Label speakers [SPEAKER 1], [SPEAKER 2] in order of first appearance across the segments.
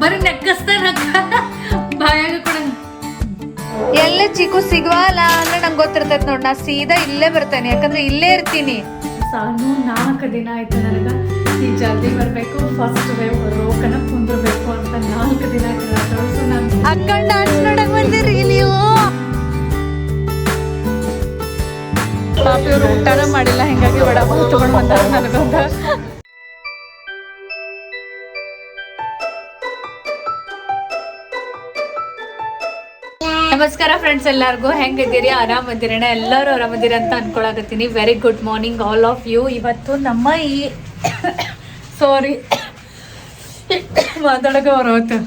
[SPEAKER 1] ಬರೀ ನೆಕ್ಕಸ್ತಾರ ಬಾಯಾಗ ಕೊಡ.
[SPEAKER 2] ಎಲ್ಲ ಚಿಕ್ಕು ಸಿಗ್ವಲ್ಲ ಅಂದ್ರೆ ನಂಗೆ ಗೊತ್ತಿರ್ತೈತೆ ನೋಡಿ ನಾ ಸೀದಾ ಇಲ್ಲೇ ಬರ್ತೇನೆ ಯಾಕಂದ್ರೆ ಇಲ್ಲೇ ಇರ್ತೀನಿ.
[SPEAKER 1] ಸಾನು ನಾಲ್ಕು ದಿನ ಆಯ್ತು ನನಗೆ. ಈ ಜಲ್ದಿ ಬರಬೇಕು ಫಸ್ಟ್ ರೋಕನ ಕುಂದ್ರಬೇಕು ಅಂತ ನಾಲ್ಕು ದಿನ ಆಯ್ತು ನಾನು.
[SPEAKER 2] ಅಕ್ಕ ಡಾನ್ಸ್ ನೋಡಕ್ ಬಂದಿರಿ ನೀವು ಪಾಪ ಇವ್ರು ಊಟನ ಮಾಡಿಲ್ಲ ಹಿಂಗಾಗಿ ವಡ ಪಾವ್ ತಗೊಂಡ್ ಬಂದಾರ ನನಗೊಂದ ನಮಸ್ಕಾರ ಫ್ರೆಂಡ್ಸ್ ಎಲ್ಲರಿಗೂ ಹೆಂಗಿದ್ದೀರಿ? ಆರಾಮದಿರಣ ಎಲ್ಲರೂ ಆರಾಮದಿರ ಅಂತ ಅನ್ಕೊಳಕತ್ತೀನಿ. Very good morning all of you ಇವತ್ತು ನಮ್ಮ ಈ ಸಾರಿ ಮಾತಾಡಕ ಬರೋತು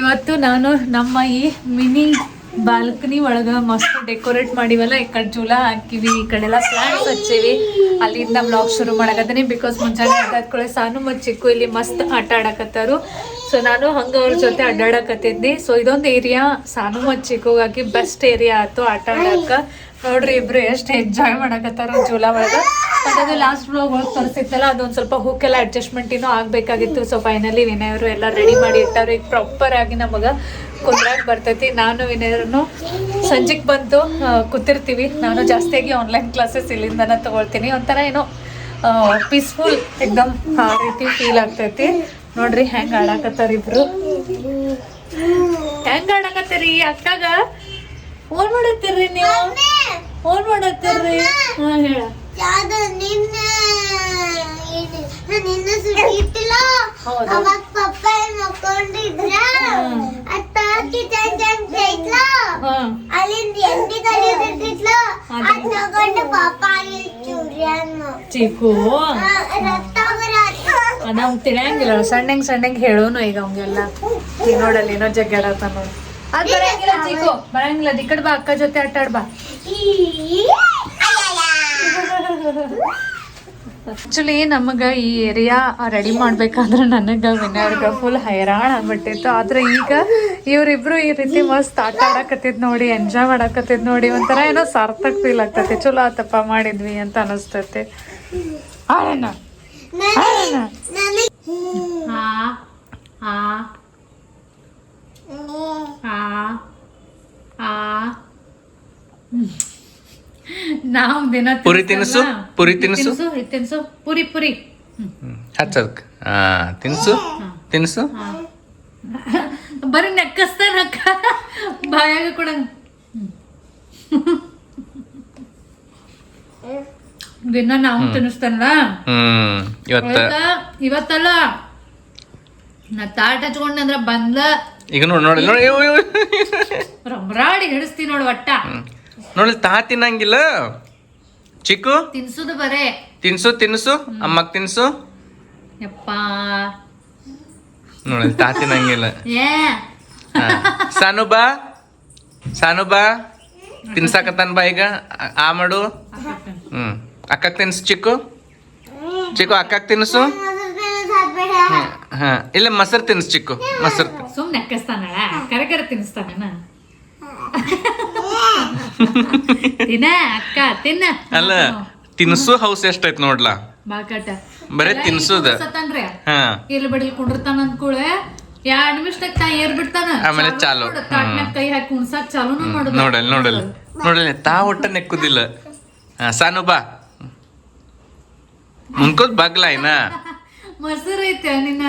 [SPEAKER 2] ಇವತ್ತು ನಾನು ನಮ್ಮ ಈ ಮಿನಿ ಬಾಲ್ಕನಿ ಒಳಗ ಮಸ್ತ್ ಡೆಕೋರೇಟ್ ಮಾಡಿವಲ್ಲ ಈ ಕಡೆ ಜೂಲ ಹಾಕಿವಿ, ಈ ಕಡೆ ಎಲ್ಲ ಪ್ಲಾಂಟ್ಸ್ ಹಚ್ಚಿವಿ. ಅಲ್ಲಿಂದ ಬ್ಲಾಗ್ ಶುರು ಮಾಡಕತ್ತೀನಿ ಬಿಕಾಸ್ ಮುಂಜಾನೆ ಎದ್ದಾದ್ಕೊಳ್ಳೆ ಸಾನು ಮತ್ತು ಚಿಕ್ಕು ಇಲ್ಲಿ ಮಸ್ತ್ ಆಟ ಆಡಕತ್ತಾರು. ಸೊ ನಾನು ಹಂಗೆ ಅವ್ರ ಜೊತೆ ಅಡ್ಡಾಡಕತ್ತಿದ್ದೆ ಸೊ ಇದೊಂದು ಏರಿಯಾ ಸಾನು ಮತ್ತು ಚಿಕ್ಕುಗಾಗಿ ಬೆಸ್ಟ್ ಏರಿಯಾ ಆಯ್ತು ಆಟ ಆಡಕ್ಕ ನೋಡ್ರಿ ಇಬ್ರು ಎಷ್ಟು ಎಂಜಾಯ್ ಮಾಡಕತ್ತಾರ ಜೂಲ ಒಳಗ. ಮತ್ತೆ ಅದು ಲಾಸ್ಟ್ ಬ್ಲಾಗ್ ಹೋಗಿ ತೋರಿಸಿತ್ತಲ್ಲ, ಅದೊಂದು ಸ್ವಲ್ಪ ಹೂಕೆಲ್ಲ ಅಡ್ಜಸ್ಟ್ಮೆಂಟ್ ಇನ್ನೂ ಆಗ್ಬೇಕಾಗಿತ್ತು. ಸೊ ಫೈನಲಿ ವಿನಯರು ಎಲ್ಲ ರೆಡಿ ಮಾಡಿ ಇಟ್ಟಾರು. ಈಗ ಪ್ರಾಪರ್ ಆಗಿ ನಮಗ ಕುಂದ್ರಾಗ್ ಬರ್ತೈತಿ. ನಾನು ವಿನಯರನ್ನು ಸಂಜೆಗೆ ಬಂದು ಕೂತಿರ್ತೀವಿ. ನಾನು ಜಾಸ್ತಿಯಾಗಿ ಆನ್ಲೈನ್ ಕ್ಲಾಸಸ್ ಇಲ್ಲಿಂದನ ತಗೊಳ್ತೀನಿ. ಒಂಥರ ಏನೋ ಪೀಸ್ಫುಲ್ ಎಕ್ದಮ್ ಆ ರೀತಿ ಫೀಲ್ ಆಗ್ತೈತಿ. ನೋಡ್ರಿ ಹೆಂಗ್ ಆಡಾಕತ್ತಾರ ಇಬ್ರು. ಹೆಂಗ್ ಆಡಾಕತ್ತೀರಿ ಅಕ್ಕಾಗ? ಫೋನ್ ಮಾಡತ್ತೀರಿ ನೀವು? ಫೋನ್ ಮಾಡತ್ತೀರ್ರಿ ಹಾ ಹೇಳ.
[SPEAKER 3] ಯಾವ್ದು ನಿನ್ನ ನಿನ್ನ ಸುದ್ದಿ ಇಟ್ಟಿಲ್ಲ.
[SPEAKER 1] ಹೌದು.
[SPEAKER 3] ಅವಾಗ ಪಪ್ಪ ಮಕ್ಕೊಂಡಿದ್ರ ಅತ್ತ
[SPEAKER 1] ಹಾ.
[SPEAKER 3] ಅಲ್ಲಿಂದ
[SPEAKER 1] ಅದು.
[SPEAKER 3] ಅದ್ ತಗೊಂಡು ಚೂರಿಯನ್ನು
[SPEAKER 1] ಚಿಕ್ಕು.
[SPEAKER 3] ರಕ್ತ
[SPEAKER 1] ನಾವು ತಿನ್ನಂಗಿಲ್ಲ ಸಣ್ಣಂಗ್ ಸಣ್ಣಂಗ್ ಹೇಳೋನು ಈಗ ಅವಂಗೆಲ್ಲ. ನೋಡಲ್ಲಿ ಏನೋ ಜಗ್ಗಾಡತ್ತ ನೋಡಿ. ಅದ್ ಬರಂಗಿಲ್ಲ ಚಿಕ್ಕು. ಬರಂಗಿಲ್ಲ ಅದ್ ಈ ಕಡೆ ಬಾ ಅಕ್ಕ ಜೊತೆ ಆಟ ಆಡ್ಬಾ ಆಕ್ಚುಲಿ ನಮಗ ಈ ಏರಿಯಾ ರೆಡಿ ಮಾಡ್ಬೇಕಾದ್ರೆ ನನಗ ವಿನಯರ್ಗ ಫುಲ್ ಹೈರಾಣ ಆಗ್ಬಿಟ್ಟಿತ್ತು. ಆದ್ರೆ ಈಗ ಇವ್ರಿಬ್ರು ಈ ರೀತಿ ಮಸ್ತ್ ಆಟ ಆಡಕತ್ತಿದ್ ನೋಡಿ ಎಂಜಾಯ್ ಮಾಡಕತ್ತಿದ್ ನೋಡಿ ಒಂಥರ ಏನೋ ಸಾರ್ಥಕ್ ಫೀಲ್ ಆಗ್ತತಿ. ಚಲೋ ಆತಪ್ಪ ಮಾಡಿದ್ವಿ ಅಂತ ಅನಿಸ್ತತಿ. ಆಡೋಣ ಹಾ ಹಾ. ನಾವು ದಿನ
[SPEAKER 4] ಪುರಿ ತಿನ್ಸು, ಪುರಿ ತಿನ್ಸು.
[SPEAKER 1] ಪುರಿ ತಿನ್ಸು. ಪುರಿ ಪುರಿ.
[SPEAKER 4] ಹಚ್ಚದಕ್ಕೆ ಆ ತಿನ್ಸು ತಿನ್ಸು.
[SPEAKER 1] ಬರೀ ನೆಕ್ಕಸ್ತಾನ ಅಕ್ಕ. ಬಾಯಾಗ ಕೊಡಂಗ ದಿನ ನಾವು ತಿನ್ನಿಸ್ತಾನಲ್ಲ
[SPEAKER 4] ಇವತ್ತ.
[SPEAKER 1] ಇವತ್ತಲ್ಲ? ನಾ ತಾಟ್ ಹಚ್ಕೊಂಡೆ ಅಂದ್ರ ಬಂದ
[SPEAKER 4] ಈಗ ನೋಡಿ ನೋಡಿ ನೋಡಿ.
[SPEAKER 1] ಹಿಡಿಸ್ತೀನಿ ನೋಡು ಒಟ್ಟ.
[SPEAKER 4] ನೋಡಿ ತಾ ತಿನ್ನಂಗಿಲ್ಲ. ಚಿಕ್ಕು?
[SPEAKER 1] ತಿನ್ಸುದು ಬರೇ.
[SPEAKER 4] ತಿನ್ಸು ತಿನ್ಸು. ಅಮ್ಮಗ್ ತಿನ್ಸು.
[SPEAKER 1] ಯಪ್ಪ.
[SPEAKER 4] ನೋಡಿ ತಾ ತಿನ್ನಂಗಿಲ್ಲ. ಸಾನು ಬಾ ಸಾನು ಬಾ ತಿನ್ಸಾಕತ್ತಾನ ಬಾ ಈಗ. ಆ- ಮಾಡು. ಹ್ಮ್. ಅಕ್ಕಕ್ ತಿನ್ಸು ಚಿಕ್ಕು. ಚಿಕ್ಕು ಅಕ್ಕಕ್ ತಿನ್ಸು. ಹಾ. ಇಲ್ಲ ಮೊಸರು ತಿನ್ಸು ಚಿಕ್ಕು. ಮೊಸರು ತಿನ್ಸು
[SPEAKER 1] ಸುಮ್ ನೆಕ್ಕಸ್ತಾನಳ ಕರೆ ಕರೆ ತಿನ್ನಿಸ್ತಾನ ತಿನ್ನ ಅಕ್ಕ ತಿನ್ನ.
[SPEAKER 4] ಅಲ್ಲ ತಿನ್ಸು ಹೌಸ್ ಎಷ್ಟೈತ್ ನೋಡ್ಲಾ?
[SPEAKER 1] ಬಾಕಟ
[SPEAKER 4] ಬರೇ ತಿನ್ಸುದ?
[SPEAKER 1] ಸತ್ತನ್ರಿ
[SPEAKER 4] ಹಾ.
[SPEAKER 1] ಇಲ್ಲಿ ಬಡಿಲ್ ಕುಂಡಿರ್ತಾನ ಅಂದ್ಕೂಳೆ ಎರಡ್ ನಿಮಿಷದಾಗ ತಾ ಏರ್ ಬಿಡ್ತಾನ.
[SPEAKER 4] ಆಮೇಲೆ ಚಾಲು.
[SPEAKER 1] ಕೈ ಹಾಕಿ ಕುಣ್ಸಾಕ್ ಚಾಲೂನು ಮಾಡುದು.
[SPEAKER 4] Nodal nodal. ನೋಡಲ್ ತಾ ಒಟ್ಟ ನೆಕ್ಕುದಿಲ್ಲ. ಸಾನು ಬಾ. ಮುನ್ಕೋದ್ ಬಗ್ಲ ಇನ್ನ
[SPEAKER 1] ಮೊಸರು ಐತೆ ನಿನ್ನ.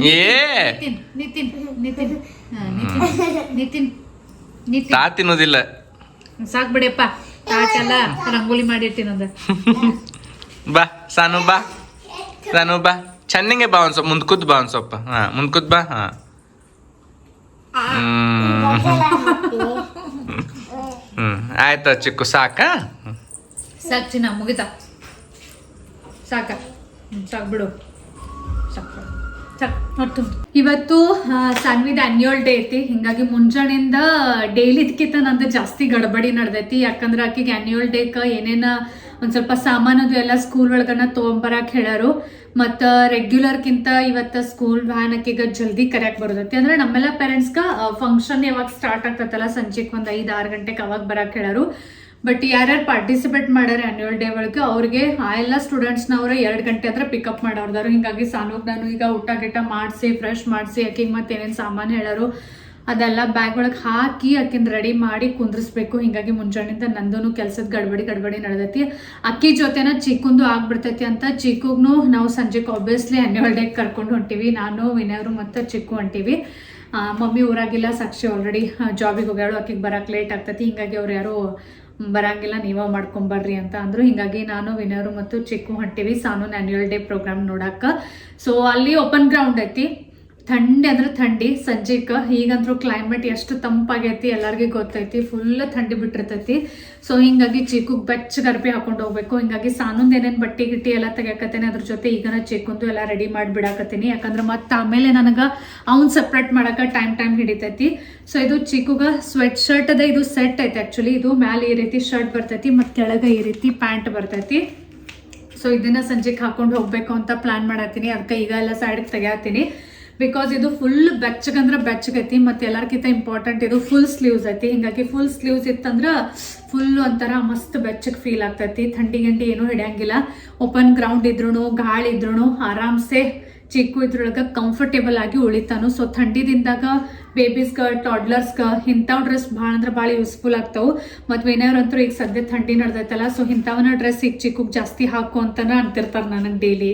[SPEAKER 1] ನಿತಿನ್ ನಿತಿನ್ ನಿತಿನ್ ನಿತಿನ್ ನಿತಿನ್
[SPEAKER 4] ತಾ ತಿನ್ನೋದಿಲ್ಲ.
[SPEAKER 1] ಸಾಕ್ ಬಿಡಪ್ಪ ತಾಟೆಲ್ಲ ರಂಗೋಲಿ ಮಾಡಿಟ್ಟಿನಂದ
[SPEAKER 4] ಬಾ ಸಾನು ಬಾ. ಸಾನು ಬಾ. ಚೆನ್ನಾಗೆ ಬಾ ಒಂದ್ ಮುಂದ್ ಕುದ್ ಬಾ ಒಂದ್ ಸ್ವಲ್ಪ. ಹಾ ಮುಂದ್ಕೂತ್ ಬಾ ಹಾ. ಹ್ಮ್. ಆಯ್ತ ಚಿಕ್ಕು ಸಾಕಾ?
[SPEAKER 1] ಸಾಕ್ ಚಿನ್ನ ಮುಗಿತ. ಸಾಕ. ಸಾಕ್ ಬಿಡು. ಇವತ್ತು ಸಾನ್ವಿದ ಅನ್ಯೂಲ್ ಡೇ ಐತಿ. ಹಿಂಗಾಗಿ ಮುಂಜಾನೆಯಿಂದ ಡೈಲಿ ಇದಕ್ಕಿಂತ ನಂದು ಜಾಸ್ತಿ ಗಡಬಡಿ ನಡ್ದೈತಿ. ಯಾಕಂದ್ರೆ ಆಕಿಗೆ ಅನ್ಯೂಲ್ ಡೇಕ ಏನೇನ ಒಂದು ಸ್ವಲ್ಪ ಸಾಮಾನದು ಎಲ್ಲ ಸ್ಕೂಲ್ ಒಳಗನ ತೊಗೊಂಬರಕ್ ಹೇಳಾರು. ಮತ್ತು ರೆಗ್ಯುಲರ್ಗಿಂತ ಇವತ್ತು ಸ್ಕೂಲ್ ವ್ಯಾನ್ ಆಕಿಗ ಜಲ್ದಿ ಕರೆಕ್ಟ್ ಬರ್ತೈತಿ. ಅಂದ್ರೆ ನಮ್ಮೆಲ್ಲ ಪೇರೆಂಟ್ಸ್ಗ ಫಂಕ್ಷನ್ ಯಾವಾಗ ಸ್ಟಾರ್ಟ್ ಆಗ್ತೈತಲ್ಲ ಸಂಜೆಗೆ ಒಂದು ಐದು ಆರು ಗಂಟೆಗೆ ಅವಾಗ ಬರಕ್ಕೆ ಹೇಳ್ಯಾರು ಬಟ್ ಯಾರ್ಯಾರು ಪಾರ್ಟಿಸಿಪೇಟ್ ಮಾಡ್ಯಾರ ಆ್ಯನ್ಯುವಲ್ ಡೇ ಒಳಗೆ, ಅವ್ರಿಗೆ ಆ ಎಲ್ಲ ಸ್ಟೂಡೆಂಟ್ಸ್ನವ್ರ ಎರಡು ಗಂಟೆ ಹತ್ರ ಪಿಕಪ್ ಮಾಡೋರ್ದಾರು ಹಿಂಗಾಗಿ ಸಾನೂಗ್ ನಾನು ಈಗ ಊಟ ಗಿಟ ಮಾಡಿಸಿ ಫ್ರೆಶ್ ಮಾಡಿಸಿ ಆಕಿಗೆ ಮತ್ತೆ ಏನೇನು ಸಾಮಾನು ಹೇಳೋರು, ಅದೆಲ್ಲ ಬ್ಯಾಗ್ ಒಳಗೆ ಹಾಕಿ ಆಕಿನ ರೆಡಿ ಮಾಡಿ ಕುಂದ್ರಿಸ್ಬೇಕು. ಹಿಂಗಾಗಿ ಮುಂಜಾನೆಯಿಂದ ನಂದೂ ಕೆಲ್ಸದ ಗಡ್ಬಡಿ ಗಡ್ಬಡಿ ನಡೆದೈತಿ. ಅಕ್ಕಿ ಜೊತೆನ ಚಿಕ್ಕಂದು ಆಗ್ಬಿಡ್ತೈತಿ ಅಂತ ಚಿಕ್ಕುಗ್ನು ನಾವು ಸಂಜೆಗೆ ಆಬ್ವಿಯಸ್ಲಿ ಆ್ಯನ್ಯುವಲ್ ಡೇಗೆ ಕರ್ಕೊಂಡು ಹೊಂಟಿವಿ. ನಾನು, ವಿನಯವರು ಮತ್ತು ಚಿಕ್ಕು ಹೊಂಟಿವಿ. ಮಮ್ಮಿ ಊರಾಗಿಲ್ಲ, ಸಾಕ್ಷಿ ಆಲ್ರೆಡಿ ಜಾಬಿಗೆ ಹೋಗ್ಯಾಳು ಆಕಿಗೆ ಬರೋಕ್ಕೆ ಲೇಟ್ ಆಗ್ತೈತಿ. ಹಿಂಗಾಗಿ ಅವ್ರು ಯಾರು ಬರಂಗಿಲ್ಲ, ನೀವೇ ಮಾಡ್ಕೊಂಬರ್ರಿ ಅಂತ ಅಂದ್ರು. ಹಿಂಗಾಗಿ ನಾನು ವಿನಯರು ಮತ್ತು ಚಿಕ್ಕು ಹೊಂಟಿವಿ ಸಾನು ಆನ್ಯುಯಲ್ ಡೇ ಪ್ರೋಗ್ರಾಮ್ ನೋಡಾಕ. ಸೊ ಅಲ್ಲಿ ಓಪನ್ ಗ್ರೌಂಡ್ ಐತಿ. ಥಂಡಿ ಅಂದ್ರೆ ಥಂಡಿ ಸಂಜೆಗೆ ಈಗಂದ್ರೂ ಕ್ಲೈಮೇಟ್ ಎಷ್ಟು ತಂಪಾಗೈತಿ ಎಲ್ಲರಿಗೂ ಗೊತ್ತೈತಿ ಫುಲ್ ಥಂಡಿ ಬಿಟ್ಟಿರ್ತೈತಿ. ಸೊ ಹಿಂಗಾಗಿ ಚೀಕುಗೆ ಬೆಚ್ಚ ಗರ್ಬಿ ಹಾಕೊಂಡು ಹೋಗ್ಬೇಕು. ಹಿಂಗಾಗಿ ಸಾನೊಂದು ಏನೇನು ಬಟ್ಟೆ ಗಿಟ್ಟಿ ಎಲ್ಲ ತೆಗಿಯಕತ್ತೇನೆ, ಅದ್ರ ಜೊತೆ ಈಗ ಚೀಕುಂದು ಎಲ್ಲ ರೆಡಿ ಮಾಡಿ ಬಿಡಕತ್ತೀನಿ. ಯಾಕಂದ್ರೆ ಮತ್ತೆ ಆಮೇಲೆ ನನಗೆ ಅವ್ನು ಸಪ್ರೇಟ್ ಮಾಡೋಕೆ ಟೈಮ್ ಟೈಮ್ ಹಿಡಿತೈತಿ. ಸೊ ಇದು ಚೀಕುಗೆ ಸ್ವೆಟ್ ಶರ್ಟ್ ಅದ ಇದು ಸೆಟ್ ಐತೆ ಆ್ಯಕ್ಚುಲಿ ಇದು ಮ್ಯಾಲೆ ಈ ರೀತಿ ಶರ್ಟ್ ಬರ್ತೈತಿ, ಮತ್ತು ಕೆಳಗೆ ಈ ರೀತಿ ಪ್ಯಾಂಟ್ ಬರ್ತೈತಿ. ಸೊ ಇದನ್ನ ಸಂಜೆಗೆ ಹಾಕೊಂಡು ಹೋಗಬೇಕು ಅಂತ ಪ್ಲಾನ್ ಮಾಡತ್ತೀನಿ. ಅದಕ್ಕೆ ಈಗ ಎಲ್ಲ ಸೈಡ್ಗೆ ತೆಗಿಯತ್ತೀನಿ. ಬಿಕಾಸ್ ಇದು ಫುಲ್ ಬೆಚ್ಚಗಂದ್ರೆ ಬೆಚ್ಚಗೈತಿ, ಮತ್ತು ಎಲ್ಲರಿಗಿಂತ ಇಂಪಾರ್ಟೆಂಟ್ ಇದು ಫುಲ್ ಸ್ಲೀವ್ಸ್ ಐತಿ. ಹಿಂಗಾಗಿ ಫುಲ್ ಸ್ಲೀವ್ಸ್ ಇತ್ತಂದ್ರೆ ಫುಲ್ ಒಂಥರ ಮಸ್ತ್ ಬೆಚ್ಚಗೆ ಫೀಲ್ ಆಗ್ತೈತಿ. ಥಂಡಿ ಗಂಡಿ ಏನೂ ಹಿಡಿಯಂಗಿಲ್ಲ. ಓಪನ್ ಗ್ರೌಂಡ್ ಇದ್ರೂ ಗಾಳಿ ಇದ್ರೂ ಆರಾಮ್ಸೆ ಚಿಕ್ಕು ಇದ್ರೊಳಗೆ ಕಂಫರ್ಟೇಬಲ್ ಆಗಿ ಉಳಿತಾನು. ಸೊ ಥಂಡಿದಿಂದಾಗ ಬೇಬೀಸ್ಗೆ ಟಾಡ್ಲರ್ಸ್ಗೆ ಇಂಥವು ಡ್ರೆಸ್ ಭಾಳ ಅಂದ್ರೆ ಭಾಳ ಯೂಸ್ಫುಲ್ ಆಗ್ತಾವು. ಮತ್ತು ವಿನಯವ್ರಂತೂ ಈಗ ಸದ್ಯ ಥಂಡಿ ನಡ್ದೈತಲ್ಲ ಸೊ ಇಂಥವನ್ನ ಡ್ರೆಸ್ ಈಗ ಚಿಕ್ಕಗೆ ಜಾಸ್ತಿ ಹಾಕು ಅಂತಾನೆ ಅಂತಿರ್ತಾರೆ ನನಗೆ ಡೈಲಿ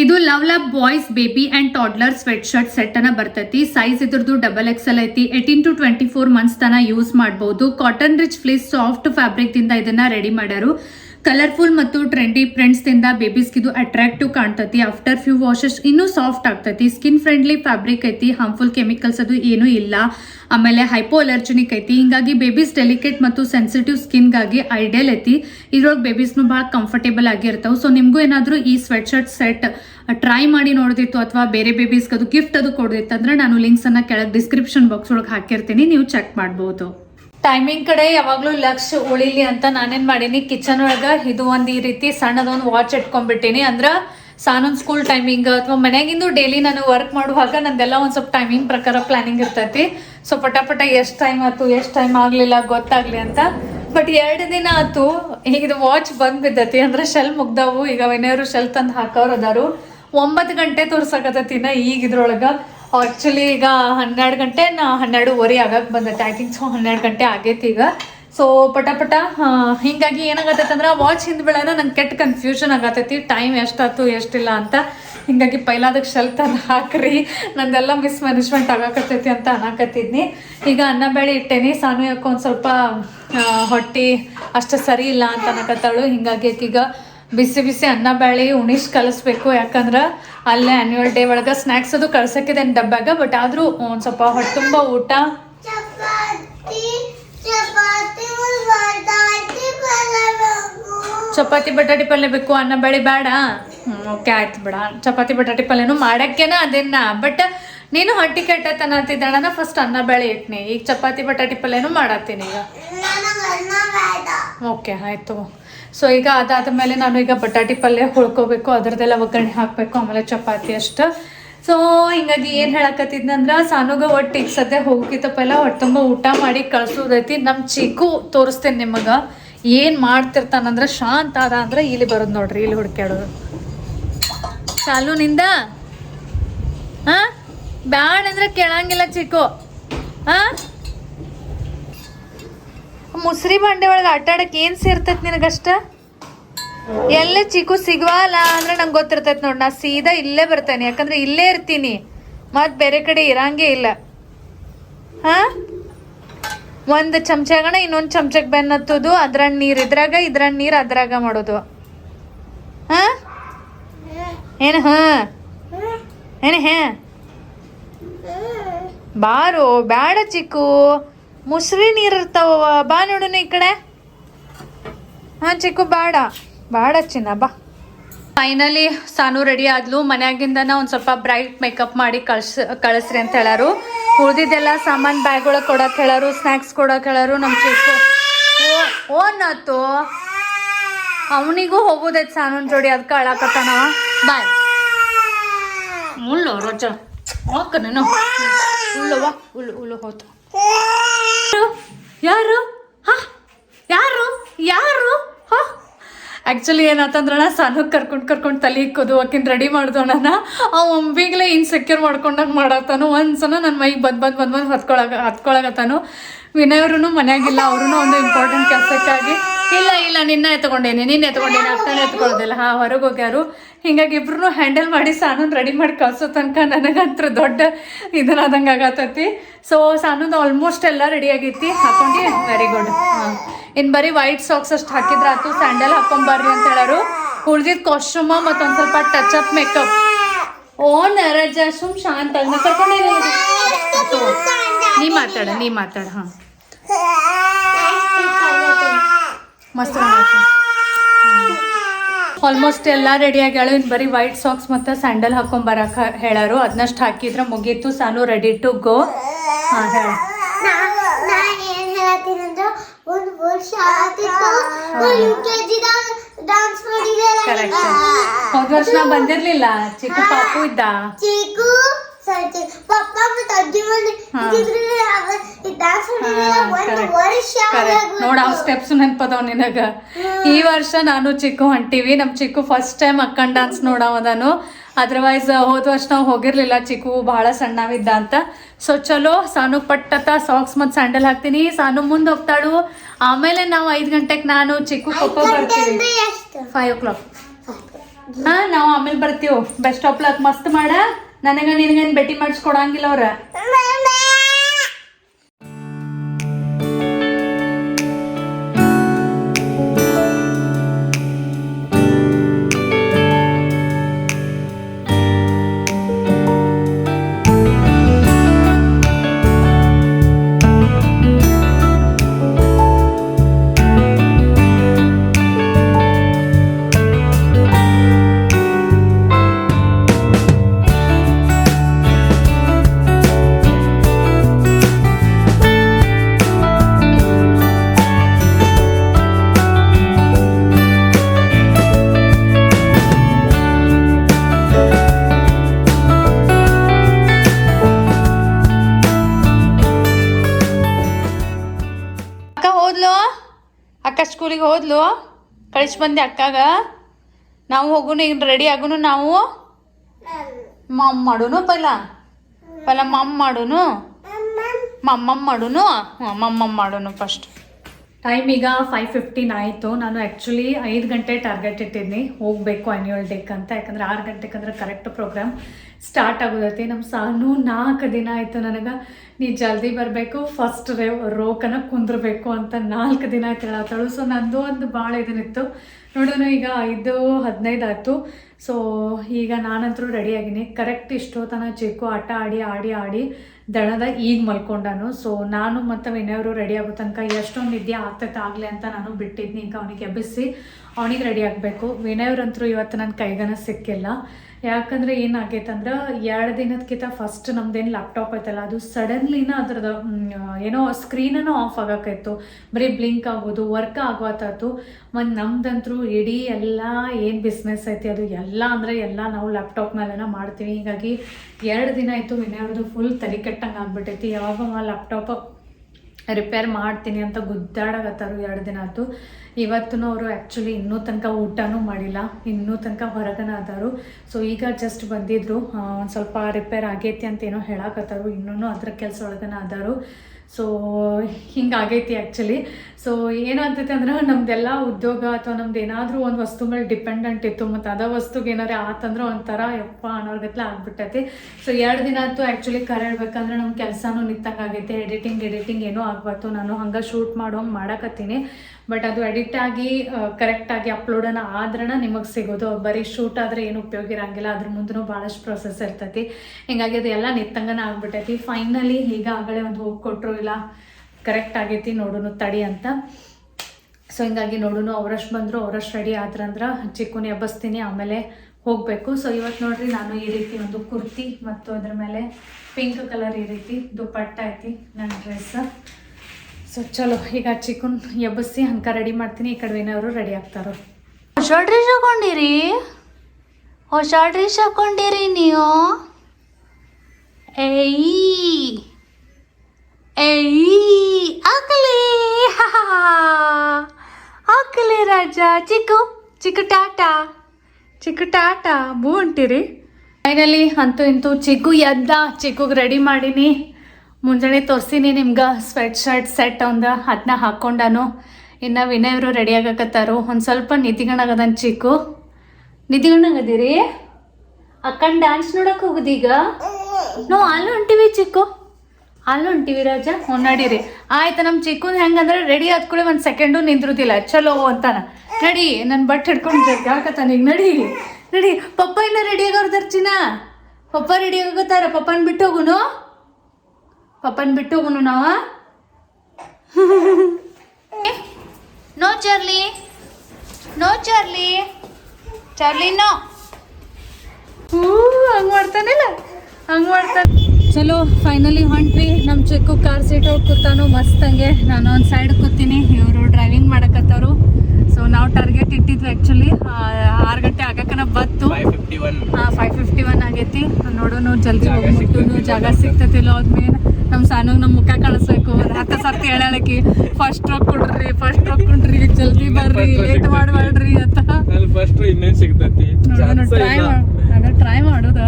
[SPEAKER 1] ಇದು love love boys, baby and toddler sweat shirt set ಅನ್ನ ಬರ್ತೈತಿ. ಸೈಜ್ ಇದ್ರದ್ದು ಡಬಲ್ ಎಕ್ಸೆಲ್ ಐತಿ. Eighteen to twenty four months ತನ ಯೂಸ್ ಮಾಡಬಹುದು cotton rich fleece soft fabric ದಿಂದ ಇದನ್ನ ರೆಡಿ ಮಾಡ್ಯಾರು. ಕಲರ್ಫುಲ್ ಮತ್ತು ಟ್ರೆಂಡಿ ಪ್ರಿಂಟ್ಸ್ ಬೇಬಿಸ್ಗಿದು ಅಟ್ರಾಕ್ಟಿವ್ ಕಾಣ್ತತಿ. ಆಫ್ಟರ್ ಫ್ಯೂ ವಾಶಸ್ ಇನ್ನೂ ಸಾಫ್ಟ್ ಆಗ್ತತಿ. ಸ್ಕಿನ್ ಫ್ರೆಂಡ್ಲಿ ಫ್ಯಾಬ್ರಿಕ್ ಐತಿ, ಹಾರ್ಮ್ಫುಲ್ ಕೆಮಿಕಲ್ಸ್ ಅದು ಏನೂ ಇಲ್ಲ. ಆಮೇಲೆ ಹೈಪೋ ಅಲರ್ಜೆನಿಕ್ ಐತಿ. ಹಿಂಗಾಗಿ ಬೇಬೀಸ್ ಡೆಲಿಕೇಟ್ ಮತ್ತು ಸೆನ್ಸಿಟಿವ್ ಸ್ಕಿನ್ಗಾಗಿ ಐಡಿಯಲ್ ಐತಿ. ಇದ್ರೊಳಗೆ ಬೇಬೀಸ್ನು ಭಾಳ ಕಂಫರ್ಟೇಬಲ್ ಆಗಿರ್ತಾವೆ ಸೊ ನಿಮಗೂ ಏನಾದರೂ ಈ ಸ್ವೆಟ್ ಶರ್ಟ್ ಸೆಟ್ ಟ್ರೈ ಮಾಡಿ ನೋಡ್ದಿತ್ತು ಅಥವಾ ಬೇರೆ ಬೇಬೀಸ್ಗೆ ಅದು ಗಿಫ್ಟ್ ಅದು ಕೊಡ್ದಿತ್ತು ಅಂದ್ರೆ ನಾನು ಲಿಂಕ್ಸ್ ಅನ್ನ ಕೆಳಗೆ ಡಿಸ್ಕ್ರಿಪ್ಷನ್ ಬಾಕ್ಸ್ ಒಳಗೆ ಹಾಕಿರ್ತೀನಿ. ನೀವು ಚೆಕ್ ಮಾಡ್ಬೋದು. ಟೈಮಿಂಗ್ ಕಡೆ ಯಾವಾಗಲೂ ಲಕ್ಷ ಉಳಿಲಿ ಅಂತ ನಾನೇನ್ ಮಾಡೀನಿ. ಕಿಚನ್ ಒಳಗ ಇದು ಒಂದು ಈ ರೀತಿ ಸಣ್ಣದೊಂದು ವಾಚ್ ಇಟ್ಕೊಂಡ್ಬಿಟ್ಟಿನಿ. ಅಂದ್ರ ಸಾನೊಂದು ಸ್ಕೂಲ್ ಟೈಮಿಂಗ್ ಅಥವಾ ಮನೆಯಾಗಿಂದು ಡೈಲಿ ನಾನು ವರ್ಕ್ ಮಾಡುವಾಗ ನಂದೆಲ್ಲ ಒಂದ್ ಸ್ವಲ್ಪ ಟೈಮಿಂಗ್ ಪ್ರಕಾರ ಪ್ಲಾನಿಂಗ್ ಇರ್ತೈತಿ. ಸೊ ಪಟ ಪಟ ಎಷ್ಟು ಟೈಮ್ ಆಯ್ತು, ಎಷ್ಟು ಟೈಮ್ ಆಗ್ಲಿಲ್ಲ, ಗೊತ್ತಾಗ್ಲಿ ಅಂತ. ಬಟ್ ಎರಡು ದಿನ ಆತು ಈಗ ಇದು ವಾಚ್ ಬಂದ್ ಬಿದ್ದತಿ. ಅಂದ್ರೆ ಶೆಲ್ ಮುಗ್ದಾವು. ಈಗ ವಿನಯರು ಶೆಲ್ ತಂದು ಹಾಕೋರು ಅದಾರು. ಒಂಬತ್ತು ಗಂಟೆ ತೋರ್ಸಕತ್ತಿನ ಈಗ ಇದ್ರೊಳಗ. ಆಕ್ಚುಲಿ ಈಗ ಹನ್ನೆರಡು ಗಂಟೆ, ನಾ ಹನ್ನೆರಡುವರೆ ಆಗಕ್ಕೆ ಬಂದೈತೆ. ಐ ಥಿಂಕ್ ಸೊ ಹನ್ನೆರಡು ಗಂಟೆ ಆಗೈತಿ ಈಗ. ಸೊ ಪಟ ಪಟ ಹಿಂಗಾಗಿ ಏನಾಗತ್ತೈತೆ ಅಂದ್ರೆ ವಾಚ್ ಹಿಂದ್ ಬೆಳನ ನಂಗೆ ಕೆಟ್ಟ ಕನ್ಫ್ಯೂಷನ್ ಆಗತ್ತೈತಿ. ಟೈಮ್ ಎಷ್ಟಾಯ್ತು, ಎಷ್ಟಿಲ್ಲ ಅಂತ. ಹಿಂಗಾಗಿ ಪೈಲಾದಕ್ಕೆ ಶೆಲ್ತನ ಹಾಕ್ರಿ. ನಂದೆಲ್ಲ ಮಿಸ್ ಮ್ಯಾನೇಜ್ಮೆಂಟ್ ಆಗಾಕತ್ತೈತಿ ಅಂತ ಅನ್ನಕತ್ತಿದ್ನಿ. ಈಗ ಅನ್ನ ಬೇಳೆ ಇಟ್ಟೇನಿ. ಸಾನು ಯಾಕೋ ಒಂದು ಸ್ವಲ್ಪ ಹೊಟ್ಟೆ ಅಷ್ಟು ಸರಿ ಇಲ್ಲ ಅಂತ ಅನ್ನಕತ್ತಾಳು. ಹಿಂಗಾಗಿ ಆಕೀಗ ಬಿಸಿ ಬಿಸಿ ಅನ್ನ ಬ್ಯಾಳಿ ಉಣಿಸ್ ಕಲಿಸ್ಬೇಕು. ಯಾಕಂದ್ರೆ ಅಲ್ಲೇ ಆ್ಯನ್ಯುವಲ್ ಡೇ ಒಳಗೆ ಸ್ನ್ಯಾಕ್ಸ್ ಅದು ಕಳ್ಸಕ್ಕಿದೆ ಡಬ್ಬಾಗ ಬಟ್ ಆದರೂ ಒಂದು ಸ್ವಲ್ಪ ಹೊಟ್ಟೆ ತುಂಬ ಊಟ.
[SPEAKER 3] ಚಪಾತಿ ಬಟಾಟಿ
[SPEAKER 1] ಪಲ್ಯ ಬೇಕು ಅನ್ನ ಬೇಳೆ ಬೇಡ ಓಕೆ ಆಯ್ತು ಬಿಡ. ಚಪಾತಿ ಬಟಾಟಿ ಪಲ್ಯನು ಮಾಡಕ್ಕೇನ ಅದನ್ನ ಬಟ್ ನೀನು ಹೊಟ್ಟಿ ಕೆಟ್ಟತನ ಫಸ್ಟ್ ಅನ್ನ ಬೇಳೆ ಇಟ್ನಿ. ಈಗ ಚಪಾತಿ ಬಟಾಟಿ ಪಲ್ಯನು ಮಾಡತ್ತೀನಿ ಈಗ. ಓಕೆ ಆಯಿತು. ಸೊ ಈಗ ಅದಾದ ಮೇಲೆ ನಾನು ಈಗ ಬಟಾಟಿ ಪಲ್ಯ ಹುಳ್ಕೋಬೇಕು, ಅದ್ರದ್ದೆಲ್ಲ ಒಗ್ಗರಣೆ ಹಾಕಬೇಕು, ಆಮೇಲೆ ಚಪಾತಿ ಅಷ್ಟು. ಸೊ ಹಿಂಗಾಗಿ ಏನು ಹೇಳಕತ್ತಿದ್ನಂದ್ರೆ ಸಾನುಗ ಒಟ್ಟು ಈಗ ಸದ್ಯ ಹೋಗಿತ್ತಪ್ಪೆಲ್ಲ ಹೊಟ್ಟೆ ತುಂಬ ಊಟ ಮಾಡಿ ಕಳ್ಸೋದೈತಿ. ನಮ್ಮ ಚಿಕ್ಕು ತೋರಿಸ್ತೇನೆ ನಿಮಗೆ. ಏನು ಮಾಡ್ತಿರ್ತಾನಂದ್ರೆ ಶಾಂತ ಅದ ಅಂದ್ರೆ ಇಲ್ಲಿ ಬರೋದು ನೋಡ್ರಿ, ಇಲ್ಲಿ ಹುಡ್ಕ್ಯಾಡೋದು. ಹಾಂ ಹಾ? ಬ್ಯಾಡ ಅಂದ್ರೆ ಕೇಳಂಗಿಲ್ಲ ಚಿಕ್ಕು ಹಾ? ಮುಸ್ರಿ ಬಂಡೆ ಒಳಗೆ ಆಟ ಆಡಕ್ಕೆ ಏನು ಸೇರ್ತೈತಿ ನಿನಗಷ್ಟ? ಎಲ್ಲೇ ಚಿಕ್ಕು ಸಿಗವಲ್ಲ ಅಂದ್ರೆ ನಂಗೆ ಗೊತ್ತಿರ್ತೈತಿ ನೋಡಿ, ನಾ ಸೀದಾ ಇಲ್ಲೇ ಬರ್ತೇನೆ, ಯಾಕಂದ್ರೆ ಇಲ್ಲೇ ಇರ್ತೀನಿ. ಮತ್ತು ಬೇರೆ ಕಡೆ ಇರಂಗೇ ಇಲ್ಲ. ಹಾ? ಒಂದು ಚಮಚಗಣ, ಇನ್ನೊಂದು ಚಮಚಕ್ಕೆ ಬೆನ್ನ ಹತ್ತೋದು, ಅದ್ರಾಗ ನೀರು ಇದ್ರಾಗ ಇದ್ರಾಗ ನೀರು ಅದ್ರಾಗ ಮಾಡೋದು. ಹಾ? ಏನು ಹಾ? ಏನು ಹೇ? ಬಾರೋ, ಬ್ಯಾಡ ಚಿಕ್ಕು. ಮುಸ್ರಿ ನೀರು ಇರ್ತಾವ ಬಾ ನೋಡೋಣ ಈ ಕಡೆ. ಹಾಂ, ಚಿಕ್ಕು, ಬಾಡ. ಬಾಡ ಚಿನ್ನ, ಬಾ. ಫೈನಲಿ ಸಾನು ರೆಡಿ ಆದ್ಲು. ಮನ್ಯಾಗಿಂದನ ಒಂದು ಸ್ವಲ್ಪ ಬ್ರೈಟ್ ಮೇಕಪ್ ಮಾಡಿ ಕಳ್ಸ್, ಕಳಿಸ್ರಿ ಅಂತ ಹೇಳಾರು. ಉಳ್ದಿದ್ದೆಲ್ಲ ಸಾಮಾನು ಬ್ಯಾಗ್ ಒಳಗೆ ಕೊಡಕ್ಕೆ ಹೇಳಾರು. ಸ್ನ್ಯಾಕ್ಸ್ ಕೊಡಕ್ಕೆ ಹೇಳಾರು. ನಮ್ಮ ಚಿಕ್ಕು. ಓ ಓನಾತು ಅವನಿಗೂ ಹೋಗೋದೈತೆ ಸಾನು ಜೋಡಿ. ಅದಕ್ಕೆ ಅಳಾಕತ್ತಾನ. ಬಾಯ್ ಉಳ್ಳು, ರೋಜ. ಹೋಗ ನೀನು. ಉಳ್ಳುವ ಉಳ್ಳು ಉಳ್ಳು, ಹೋತು. ಯಾರು? ಹಾ? ಯಾರು? ಯಾರು? ಹಾ? ಆ್ಯಕ್ಚುಲಿ ಏನಾತಂದ್ರಣ ಸಾನಕ್ಕೆ ಕರ್ಕೊಂಡು ಕರ್ಕೊಂಡು ತಲೆ ಇಕ್ಕೋದು, ಆಕಿನ ರೆಡಿ ಮಾಡ್ದೋಣ ಅವ ಇನ್ ಇನ್ಸೆಕ್ಯೂರ್ ಮಾಡ್ಕೊಂಡಾಗ ಮಾಡತ್ತಾನು ಒಂದ್ಸಲ ನನ್ನ ಮೈಗೆ ಬಂದು ಬಂದು ಬಂದು ಬಂದು ಹತ್ಕೊಳಗ ಹತ್ಕೊಳಗತ್ತಾನು ವಿನಯವ್ರು ಮನ್ಯಾಗಿಲ್ಲ ಅವ್ರೂ ಒಂದು ಇಂಪಾರ್ಟೆಂಟ್ ಕೆಲಸಕ್ಕಾಗಿ. ಇಲ್ಲ ಇಲ್ಲ, ನಿನ್ನ ಎತ್ಕೊಂಡೇನೆ ನಿನ್ನ ಎತ್ಕೊಂಡೇನೆ ಅಕ್ಕನೇ ಎತ್ಕೊಳ್ಳೋದಿಲ್ಲ. ಹಾಂ, ಹೊರಗೆ ಹೋಗ್ಯಾರು ಹಿಂಗಾಗಿ ಇಬ್ರು ಹ್ಯಾಂಡಲ್ ಮಾಡಿ ಸಾನೂನ್ ರೆಡಿ ಮಾಡಿ ಕಳ್ಸೋ ತನಕ ನನಗಂತ್ರ ದೊಡ್ಡ ಇದನ್ನಾದಂಗೆ ಆಗತ್ತೈತಿ. ಸೊ ಸಾನೂನ್ ಆಲ್ಮೋಸ್ಟ್ ಎಲ್ಲ ರೆಡಿ ಆಗೈತಿ. ಹಾಕೊಂಡು ವೆರಿ ಗುಡ್ ಹಾಂ. ಇನ್ನು ಬರೀ ವೈಟ್ ಸಾಕ್ಸ್ ಅಷ್ಟು ಹಾಕಿದ್ರೆ ಆತು ಸ್ಯಾಂಡಲ್ ಹಾಕೊಂಬರ್ರಿ ಅಂತ ಹೇಳೋರು. ಉಳ್ದಿದ್ ಕಾಸ್ಟ್ಯೂಮ ಮತ್ತೊಂದು ಸ್ವಲ್ಪ ಟಚ್ ಅಪ್ ಮೇಕಪ್ ಓ, ನರಜ, ಸುಮ್ ಶಾಂತ ಕರ್ಕೊಂಡೇನಿ. ನೀ ಮಾತಾಡ ನೀ ಮಾತಾಡ ಹಾಂ. ಮಸ್ತ್ ಆಲ್ಮೋಸ್ಟ್ ಎಲ್ಲ ರೆಡಿ ಆಗ್ಯಾಳು. ಇನ್ನು ಬರೀ ವೈಟ್ ಸಾಕ್ಸ್ ಮತ್ತು ಸ್ಯಾಂಡಲ್ ಹಾಕೊಂಬರಕ್ಕೆ ಹೇಳಾರು. ಅದನ್ನಷ್ಟು ಹಾಕಿದ್ರೆ ಮುಗೀತು. ಸಾನು ರೆಡಿ ಟು ಗೋ ಹಾಂ ಹೇಳ. ಕರೆಕ್ಟ್ ಹೋದ ವರ್ಷ ನಾ ಬಂದಿರ್ಲಿಲ್ಲ. ಚಿಕ್ಕ ಪಾಪು ಇದ್ದ. ನೋಡ ಅವ್ ಸ್ಟೆಪ್ಸ್ ನೆನ್ಪದವ್ ನಿನಗ. ಈ ವರ್ಷ ನಾನು ಚಿಕ್ಕು ಹೊಂಟಿವಿ. ನಮ್ ಚಿಕ್ಕು ಫಸ್ಟ್ ಟೈಮ್ ಅಕ್ಕನ್ ಡಾನ್ಸ್ ನೋಡವದಾನು ಅದರ್ವೈಸ್ ಹೋದ ವರ್ಷ ನಾವು ಹೋಗಿರ್ಲಿಲ್ಲ. ಚಿಕ್ಕು ಬಹಳ ಸಣ್ಣವಿದ್ದ ಅಂತ. ಸೊ ಚಲೋ ಸಾನು ಪಟ್ಟತ ಸಾಕ್ಸ್ ಮತ್ತು ಸ್ಯಾಂಡಲ್ ಹಾಕ್ತೀನಿ. ಸಾನು ಮುಂದೆ ಹೋಗ್ತಾಳು. ಆಮೇಲೆ ನಾವು ಐದು ಗಂಟೆಗೆ ನಾನು ಚಿಕ್ಕು ಕೊಪ್ಪ ಬರ್ತೀವಿ. ಫೈವ್ ಓ ಕ್ಲಾಕ್ ಹಾಂ ನಾವು ಆಮೇಲೆ ಬರ್ತೀವಿ. ಬೆಸ್ಟ್ ಆಫ್ ಲಕ್ ಮಸ್ತ್ ಮಾಡ. ನನಗ ನಿನಗೇನು ಭೇಟಿ ಮಾಡಿಸ್ಕೊಡಂಗಿಲ್ಲ ಅವ್ರ? ಹೋದ್ಲು, ಕಳಿಸಿ ಬಂದೆ ಅಕ್ಕಾಗ. ನಾವು ಹೋಗುನು ಈಗ ರೆಡಿ ಆಗುನು ನಾವು? ಮಾಮ್ ಮಾಡುನು ಪಲ ಪಲ ಮಾಮ್ ಮಾಡುನು? ಮಮ್ಮಮ್ಮ ಮಾಡುನು? ಮಮ್ಮಮ್ಮ ಮಮ್ಮಮ್ ಮಾಡುನು ಫಸ್ಟ್ ಟೈಮ್ ಈಗ ಫೈವ್ ಫಿಫ್ಟೀನ್ ಆಯಿತು. ನಾನು ಆ್ಯಕ್ಚುಲಿ ಐದು ಗಂಟೆ ಟಾರ್ಗೆಟ್ ಇಟ್ಟಿದ್ದೀನಿ ಹೋಗಬೇಕು ಆ್ಯನ್ಯುವಲ್ ಡೇಕ್ ಅಂತ ಯಾಕಂದರೆ ಆರು ಗಂಟೆಗೆ ಅಂದ್ರೆ ಕರೆಕ್ಟ್ ಪ್ರೋಗ್ರಾಮ್ ಸ್ಟಾರ್ಟ್ ಆಗೋದೈತಿ. ನಮ್ಮ ಸಾನು ನಾಲ್ಕು ದಿನ ಆಯಿತು ನನಗೆ. ನೀ ಜಲ್ದಿ ಬರಬೇಕು ಫಸ್ಟ್ ರೇ, ರೋಕನ ಕುಂದಿರಬೇಕು ಅಂತ ನಾಲ್ಕು ದಿನ ಆಯ್ತು ಹೇಳತ್ತಳು. ಸೊ ನಂದು ಒಂದು ಭಾಳ ಇದನ್ನಿತ್ತು. ನೋಡೋಣ, ಈಗ ಐದು, ಹದಿನೈದು ಆಯಿತು. ಸೊ ಈಗ ನಾನಂತರೂ ರೆಡಿ ಆಗೀನಿ. ಕರೆಕ್ಟ್ ಇಷ್ಟೋ ಚಿಕ್ಕು ಆಟ ಆಡಿ ಆಡಿ ಆಡಿ ದಣದ ಈಗ ಮಲ್ಕೊಂಡನು. ಸೊ ನಾನು ಮತ್ತು ವಿನಯವರು ರೆಡಿ ಆಗೋ ತನಕ ಎಷ್ಟೊಂದು ನಿದ್ದೆ ಆಗ್ತೈತೆ ಆಗಲಿ ಅಂತ ನಾನು ಬಿಟ್ಟಿದ್ನಿ. ಈಗ ಅವನಿಗೆ ಎಬ್ಬಿಸಿ ಅವನಿಗೆ ರೆಡಿ ಆಗಬೇಕು. ವಿನಯವ್ರಂತರೂ ಇವತ್ತು ನನ್ನ ಕೈಗನ ಸಿಕ್ಕಿಲ್ಲ. ಯಾಕಂದರೆ ಏನಾಗೈತಂದ್ರೆ ಎರಡು ದಿನದಕ್ಕಿಂತ ಫಸ್ಟ್ ನಮ್ದೇನು ಲ್ಯಾಪ್ಟಾಪ್ ಐತಲ್ಲ, ಅದು ಸಡನ್ಲಿನ ಅದ್ರದ್ದು ಏನೋ ಸ್ಕ್ರೀನನ್ನು ಆಫ್ ಆಗೋಕ್ಕಾಯ್ತು ಬರೀ ಬ್ಲಿಂಕ್ ಆಗೋದು ವರ್ಕ್ ಆಗೋತಾತು ಮತ್ತು ನಮ್ದಂತರೂ ಇಡೀ ಎಲ್ಲ ಏನು ಬಿಸ್ನೆಸ್ ಐತಿ, ಅದು ಎಲ್ಲ ಅಂದರೆ ಎಲ್ಲ ನಾವು ಲ್ಯಾಪ್ಟಾಪ್ ಮೇಲೆನ ಮಾಡ್ತೀವಿ. ಹೀಗಾಗಿ ಎರಡು ದಿನ ಆಯಿತು ವಿನಯವ್ರದ್ದು ಫುಲ್ ತಲೆ ಕೆಟ್ಟಂಗೆ ಆಗ್ಬಿಟ್ಟೈತಿ. ಯಾವಾಗ ಲ್ಯಾಪ್ಟಾಪ್ ರಿಪೇರ್ ಮಾಡ್ತೀನಿ ಅಂತ ಗುದ್ದಾಡಕತ್ತಾರು ಎರಡು ದಿನ ಆಯ್ತು. ಇವತ್ತು ಅವರು ಆ್ಯಕ್ಚುಲಿ ಇನ್ನೂ ತನಕ ಊಟನೂ ಮಾಡಿಲ್ಲ, ಇನ್ನೂ ತನಕ ಹೊರಗನ ಅದಾರು ಸೊ ಈಗ ಜಸ್ಟ್ ಬಂದಿದ್ರು. ಒಂದು ಸ್ವಲ್ಪ ರಿಪೇರ್ ಆಗೈತಿ ಅಂತ ಏನೋ ಹೇಳಕತ್ತಾರು. ಇನ್ನೂ ಅದ್ರ ಕೆಲಸ ಒಳಗನ ಅದಾರು ಸೊ ಹಿಂಗಾಗೈತಿ ಆ್ಯಕ್ಚುಲಿ ಸೊ ಏನಾಗ್ತೈತೆ ಅಂದ್ರೆ ನಮ್ದೆಲ್ಲ ಉದ್ಯೋಗ ಅಥವಾ ನಮ್ದು ಏನಾದರೂ ಒಂದು ವಸ್ತು ಮೇಲೆ ಡಿಪೆಂಡೆಂಟ್ ಇತ್ತು ಮತ್ತು ಅದ ವಸ್ತುಗೆ ಏನಾರೇ ಆತಂದ್ರೆ ಒಂಥರ ಯಪ್ಪ ಅನ್ನೋರ್ಗತ್ಲೆ ಆಗ್ಬಿಟ್ಟೈತಿ. ಸೊ ಎರಡು ದಿನ ಆಯ್ತು ಆ್ಯಕ್ಚುಲಿ ಕರೆ ಹೇಳ್ಬೇಕಂದ್ರೆ ನಮ್ಮ ಕೆಲಸನೂ ನಿಂತಂಗೆ ಆಗೈತೆ. ಎಡಿಟಿಂಗ್ ಎಡಿಟಿಂಗ್ ಏನೂ ಆಗ್ಬಾರ್ದು. ನಾನು ಹಂಗೆ ಶೂಟ್ ಮಾಡೋ ಹಂಗೆ ಮಾಡಕತ್ತೀನಿ. ಬಟ್ ಅದು ಎಡಿಟ್ ಆಗಿ ಕರೆಕ್ಟಾಗಿ ಅಪ್ಲೋಡನ ಆದ್ರಣ ನಿಮಗೆ ಸಿಗೋದು. ಬರೀ ಶೂಟ್ ಆದರೆ ಏನು ಉಪಯೋಗ ಇರಂಗಿಲ್ಲ. ಅದ್ರ ಮುಂದೂ ಭಾಳಷ್ಟು ಪ್ರೊಸೆಸ್ ಇರ್ತೈತಿ. ಹಿಂಗಾಗಿ ಅದು ಎಲ್ಲ ನಿತ್ತಂಗನ ಆಗ್ಬಿಟ್ಟೈತಿ. ಫೈನಲಿ ಈಗ ಆಗಲೇ ಒಂದು ಹೋಗಿ ಕೊಟ್ಟರು ಇಲ್ಲ ಕರೆಕ್ಟ್ ಆಗೈತಿ ನೋಡೋಣ ತಡಿ ಅಂತ. ಸೊ ಹಿಂಗಾಗಿ ನೋಡೋಣ ಅವರಷ್ಟು ಬಂದರು, ಅವರಷ್ಟು ರೆಡಿ ಆದ್ರಂದ್ರೆ ಚಿಕ್ಕುನ ಎಬ್ಬಸ್ತೀನಿ, ಆಮೇಲೆ ಹೋಗಬೇಕು. ಸೊ ಇವತ್ತು ನೋಡ್ರಿ ನಾನು ಈ ರೀತಿ ಒಂದು ಕುರ್ತಿ ಮತ್ತು ಅದ್ರ ಮೇಲೆ ಪಿಂಕ್ ಕಲರ್ ಈ ರೀತಿ ದುಪ್ಪಟ್ಟ ಐತಿ, ನನ್ನ ಡ್ರೆಸ್ ಸೊ ಚಲೋ. ಈಗ ಚಿಕನ್ ಎಬ್ಬಸಿ ಹಂಕ ರೆಡಿ ಮಾಡ್ತೀನಿ. ಈ ಕಡೆ ಏನಾದ್ರು ರೆಡಿ ಆಗ್ತಾರೋ.
[SPEAKER 3] ಹೊಸ ಡ್ರೆಸ್ ಹಾಕೊಂಡಿರಿ ಹೊಸ ಡ್ರೆಸ್ ಹಾಕೊಂಡಿರಿ ನೀವು ಏಯ್ ಏಯ್ ಹಾಕಲಿ
[SPEAKER 1] ಹಾಕಲಿ ರಾಜ ಚಿಕ್ಕು ಚಿಕ್ಕು ಟಾಟಾ ಚಿಕ್ಕು ಟಾಟಾ ಬೂ ಅಂತೀರಿ ಫೈನಲಿ ಅಂತೂ ಇಂತೂ ಚಿಕ್ಕು ಎದ್ದ ಚಿಕ್ಕುಗೆ ರೆಡಿ ಮಾಡೀನಿ. ಮುಂಜಾನೆ ತೋರಿಸ್ತೀನಿ ನಿಮ್ಗೆ ಸ್ವೆಟ್ ಶರ್ಟ್ ಸೆಟ್ ಅಂದ ಅದನ್ನ ಹಾಕ್ಕೊಂಡಾನು ಇನ್ನು ವಿನಯವರು ರೆಡಿ ಆಗಕತ್ತಾರು. ಒಂದು ಸ್ವಲ್ಪ ನಿಧಿಗಣಗದನ್ ಚಿಕ್ಕು ನಿಧಿಗಣಗದಿರಿ ಅಕ್ಕನ ಡ್ಯಾನ್ಸ್ ನೋಡಕ್ಕೆ ಹೋಗುದೀಗ ನಾವು ಅಲ್ಲೂ ಹೊಂಟಿವಿ ಚಿಕ್ಕು ಅಲ್ಲೂ ಹೊಂಟಿವಿ ರಾಜ ನಡೀರಿ ಆಯ್ತು ನಮ್ಮ ಚಿಕ್ಕುನ್ ಹೆಂಗಂದ್ರೆ ರೆಡಿ ಆದ್ಕೊಳ್ಳಿ ಒಂದು ಸೆಕೆಂಡು ನಿಂದ್ರುದಿಲ್ಲ. ಚಲೋ ಅಂತಾನ. ನಡಿ ನನ್ನ ಬಟ್ಟೆ ಹಿಡ್ಕೊಂಡು ಜಗ್ಗಾಕತ್ತಾನ ಈಗ, ನಡಿ. ನಡಿ, ಪಪ್ಪ ಇನ್ನ ರೆಡಿ ಚಿನ್ನ ಪಪ್ಪ ರೆಡಿ ಆಗೋತಾರ ಪಪ್ಪನ ಬಿಟ್ಟು ಹೋಗುನು? ಪಪ್ಪನ ಬಿಟ್ಟು ಹೋಗುನು ನಾವ? No Charlie no Charlie Charlie no ಹೂ ಹಂಗೆ ಮಾಡ್ತಾನಿಲ್ಲ ಹಂಗೆ ಮಾಡ್ತಾನೆ. ಚಲೋ ಫೈನಲಿ ಹೊಂಟ್ವಿ. ನಮ್ಮ ಚಿಕ್ಕು ಕಾರ್ ಸೀಟ್ ಹೋಗಿ ಕೂತಾನು ಮಸ್ತ್ ಹಂಗೆ. ನಾನು ಒಂದು ಸೈಡ್ ಕೂತೀನಿ. ಇವರು ಡ್ರೈವಿಂಗ್ ಮಾಡಕತ್ತಾರು ಸೊ ನಾವು ಟಾರ್ಗೆಟ್ ಇಟ್ಟಿದ್ವಿ ಆ್ಯಕ್ಚುಲಿ ಆರು ಗಂಟೆ ಆಗಕ್ಕನ ಬತ್ತು
[SPEAKER 4] ಫೈವ್ ಫಿಫ್ಟಿ ಒನ್
[SPEAKER 1] ಹಾಂ ಫೈವ್ ಫಿಫ್ಟಿ ಒನ್ ಆಗೈತಿ ನೋಡೋನು ಜಲ್ದಿ
[SPEAKER 4] ಜಾಗ
[SPEAKER 1] ಹೋಗ್ಬಿಟ್ಟು
[SPEAKER 4] ಸಿಗ್ತೈತಿ.
[SPEAKER 1] ಜಾಗ ಸಿಗ್ತತಿಲ್ಲ ಮೇನ್ ನಮ್ಮ ಸಾನು ನಮ್ಮ ಮುಖ ಕಳಿಸ್ಬೇಕು ಹತ್ತ ಹತ್ತು ಸರ್ತಿ ಹೇಳಕ್ಕೆ ಫಸ್ಟ್ ರೊಕ್ಕ ಕೊಡ್ರಿ ಫಸ್ಟ್ ರೊಕ್ಕ ಕೊಡ್ರಿ ಜಲ್ದಿ ಬರ್ರಿ ಲೇಟ್ ಮಾಡಬೇಡ್ರಿ ಅಂತ.
[SPEAKER 4] ಫಸ್ಟ್ ಇನ್ನೇನು ಸಿಗ್ತೈತಿ?
[SPEAKER 1] ನೋಡೋಣ ಟ್ರೈ ಮಾಡಿ ಟ್ರೈ ಮಾಡೋದ?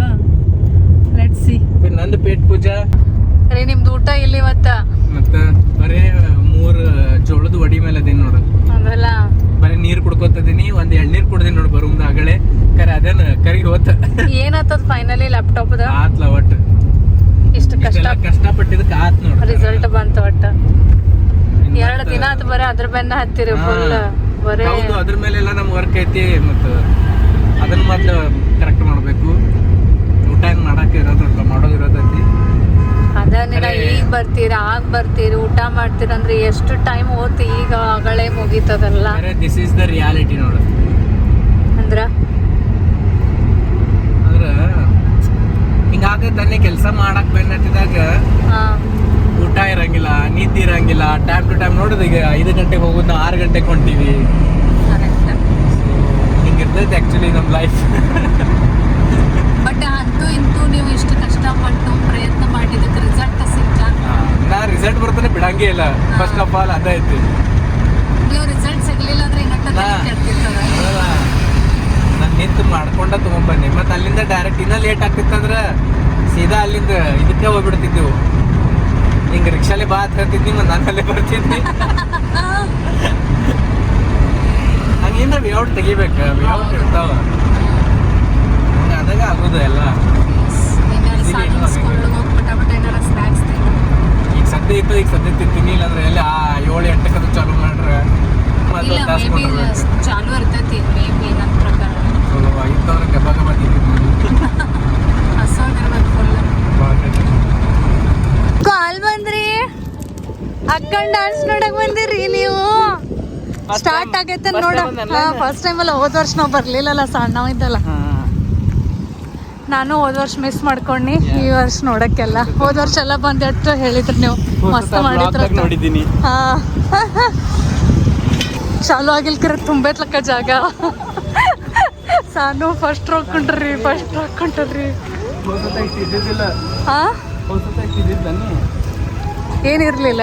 [SPEAKER 1] ಲೆಟ್ ಸಿ
[SPEAKER 4] ನಂದು ಪೇಟ್ ಪೂಜಾ?
[SPEAKER 1] ರೀ ನಿಮ್ದು ಊಟ ಇಲ್ಲಿ ಇವತ್ತ
[SPEAKER 4] ಮತ್ತ ಬರೇ ಮೂರ್ ಜೋಳದ ವಡಿ ಮೇಲೆ ಅದೇನ್ ನೋಡು
[SPEAKER 1] ಅದೆಲ್ಲ
[SPEAKER 4] ಬರೀ ನೀರ್ ಕುಡ್ಕೊತದೀನಿ ಒಂದ್ ಎಳ್ನೀರ್ ಕುಡ್ದಿ ನೋಡಿ ಬರುಮ್ದ ಆಗಳೆ ಕರೆ ಅದನ್ನ ಕರಿ ಹೋತ?
[SPEAKER 1] ಏನಾತದ ಫೈನಲಿ ಲ್ಯಾಪ್ಟಾಪ್
[SPEAKER 4] ಆತ್ಲ ಒಟ್ಟು.
[SPEAKER 1] ಇಷ್ಟು ಕಷ್ಟ
[SPEAKER 4] ಕಷ್ಟಪಟ್ಟಿದ್ದಕ್ಕೆ ಆತ್ ನೋಡಿ.
[SPEAKER 1] ರಿಸಲ್ಟ್ ಬಂತ ಒಟ್ಟ. ಎರಡು ದಿನ ಆತ ಬರ ಅದ್ರ ಬೆನ್ನ ಹತ್ತಿರಿ ಫುಲ್ ಬರೇ
[SPEAKER 4] ಹೌದು ಅದ್ರ ಮೇಲೆಲ್ಲ ನಮ್ ವರ್ಕ್ ಐತಿ ಮತ್ತು ಅದನ್ನ ಮೊದ್ಲು ಕರೆಕ್ಟ್ ಮಾಡಬೇಕು. ಊಟ ಏನ್ ಮಾಡಕ್ ಇರೋದು ಮಾಡೋದು ಇರೋದೈತಿ
[SPEAKER 1] ಅದನ್ನೆಲ್ಲ
[SPEAKER 4] ಅರೆ.
[SPEAKER 1] ಈಗ ಬರ್ತೀರ ಆಗ ಬರ್ತೀರಿ ಊಟ ಮಾಡ್ತೀರ ಅಂದ್ರೆ ಎಷ್ಟು ಟೈಮ್ ಹೋತ್ ಈಗ ಅಗಳೇ ಮುಗೀತದಲ್ಲ.
[SPEAKER 4] ದಿಸ್ ಇಸ್ ದ ರಿಯಾಲಿಟಿ ನೋಡು.
[SPEAKER 1] ಅಂದ್ರ?
[SPEAKER 4] ಅಂದ್ರ ಹಿಂಗಾಗತ್ತನ್ನೇ ಕೆಲಸ ಮಾಡಕ್ ಬೆನ್ನತ್ತಿದಾಗ ಊಟ ಇರಂಗಿಲ್ಲ ನಿದ್ದೆ ಇರಂಗಿಲ್ಲ ಟೈಮ್ ಟು ಟೈಮ್ ನೋಡುದು ಈಗ ಐದು ಗಂಟೆಗೆ ಹೋಗುದು ಆರು ಗಂಟೆಗೆ ಹೊಂಟಿವಿ. ಹಿಂಗಿರ್ತೈತೆ ಆಕ್ಚುಲಿ ನಮ್ ಲೈಫ್
[SPEAKER 1] ಬಟ್ ಅಂತೂ ಇಂತೂ ನೀವು ಇಷ್ಟು ಕಷ್ಟಪಟ್ಟು ಪ್ರಯತ್ನ ಮಾಡಿದಕ್ಕೆ ರಿಸಲ್ಟ್ ಸಿಕ್ಕ
[SPEAKER 4] ನಾ ರಿಸಲ್ಟ್ ಬರ್ತಾನೆ ಬಿಡಂಗೇ ಇಲ್ಲ. ಫಸ್ಟ್ ಆಫ್ ಆಲ್ ಅದ ಐತಿ.
[SPEAKER 1] ನೀವು ರಿಸಲ್ಟ್ ಸಿಗ್ಲಿಲ್ಲ ಅಂದ್ರೆ
[SPEAKER 4] ನಾನು ನಿಂತು ಮಾಡ್ಕೊಂಡ ತಗೊಂಬನ್ನಿ. ಮತ್ತೆ ಅಲ್ಲಿಂದ ಡೈರೆಕ್ಟ್ ಇನ್ನೂ ಲೇಟ್ ಆಗ್ತಿತ್ತಂದ್ರೆ ಸೀದಾ ಅಲ್ಲಿಂದ ಇದಕ್ಕೆ ಹೋಗ್ಬಿಡ್ತಿದ್ದೆವು ಹಿಂಗ ರಿಕ್ಷಾಲೆ ಬಾ ಅಂತ ಹೇಳ್ತಿದ್ನಿ ಮತ್ತೆ ನಾನು ಅಲ್ಲೇ ಬರ್ತಿದ್ನಿ. ಹಂಗಿಂದ ವಿಔಟ್ ತೆಗಿಬೇಕು. ವಿಔಟ್ ಇರ್ತಾವ. ಹಂಗ ಅದಾಗ ಆಗೋದು ಎಲ್ಲ. ಈಗ ಸದ್ಯ ಇತ್ತು ಈಗ ಸದ್ಯ ತಿಂತೀನಿ ಇಲ್ಲಾಂದ್ರೆ ಎಲ್ಲ ಆ ಏಳು ಎಂಟಕ್ಕದು ಚಾಲು ಮಾಡ್ರೆ ಮತ್ತೆ
[SPEAKER 1] ಇಲ್ಲ
[SPEAKER 4] ತಾಸು
[SPEAKER 1] ಮೇ ಬಿ ಚಾಲು ಇರ್ತೈತಿ ಮೇ ಬಿ ನನ್ನ ಪ್ರಕಾರ
[SPEAKER 4] ಇತ್ತವ್ರ ಗಬ ಗಬ ತಿಂತಿದ್ವಿ
[SPEAKER 1] ಹಸೋದಿರ್ಬೇಕು ಫುಲ್ ಕಾಲ್ ಬಂದ್ರಿ ಅಕ್ಕನ್ ಡಾನ್ಸ್ ನೋಡಕ್ ಬಂದಿರಿ ನೀವು ಸ್ಟಾರ್ಟ್ ಆಗೈತೆ ನೋಡ ಹಾ ಫಸ್ಟ್ ಟೈಮ್ ಅಲ್ಲ ಹೋದ ವರ್ಷ ನಾವು ಬರ್ಲಿಲ್ಲಲ್ಲ ಸಣ್ಣ ಇದ್ದಲ್ಲ ನಾನು ಹೋದ ವರ್ಷ ಮಿಸ್ ಮಾಡ್ಕೊಂಡಿ ಈ ವರ್ಷ ನೋಡಕ್ಕೆಲ್ಲ. ಹೋದ ವರ್ಷ ಎಲ್ಲ ಬಂದಟ್ಟು ಹೇಳಿದ್ರು ನೀವು. ಮಸ್ತ್ ಮಾಡಿದ್ರ
[SPEAKER 4] ನೋಡಿದ್ದೀನಿ.
[SPEAKER 1] ಹಾ. ಚಾಲು ಆಗಿಲ್ಕರ ತುಂಬೆತ್ಲಕ್ಕ ಜಾಗ. ಸಾನು ಫಸ್ಟ್ ಹೋಗ್ಕೊಂಡ್ರಿ ಫಸ್ಟ್
[SPEAKER 4] ಹೋಗ್ಕೊಂಡ್ರಿ
[SPEAKER 1] ಹಾ? ಏನಿರ್ಲಿಲ್ಲ.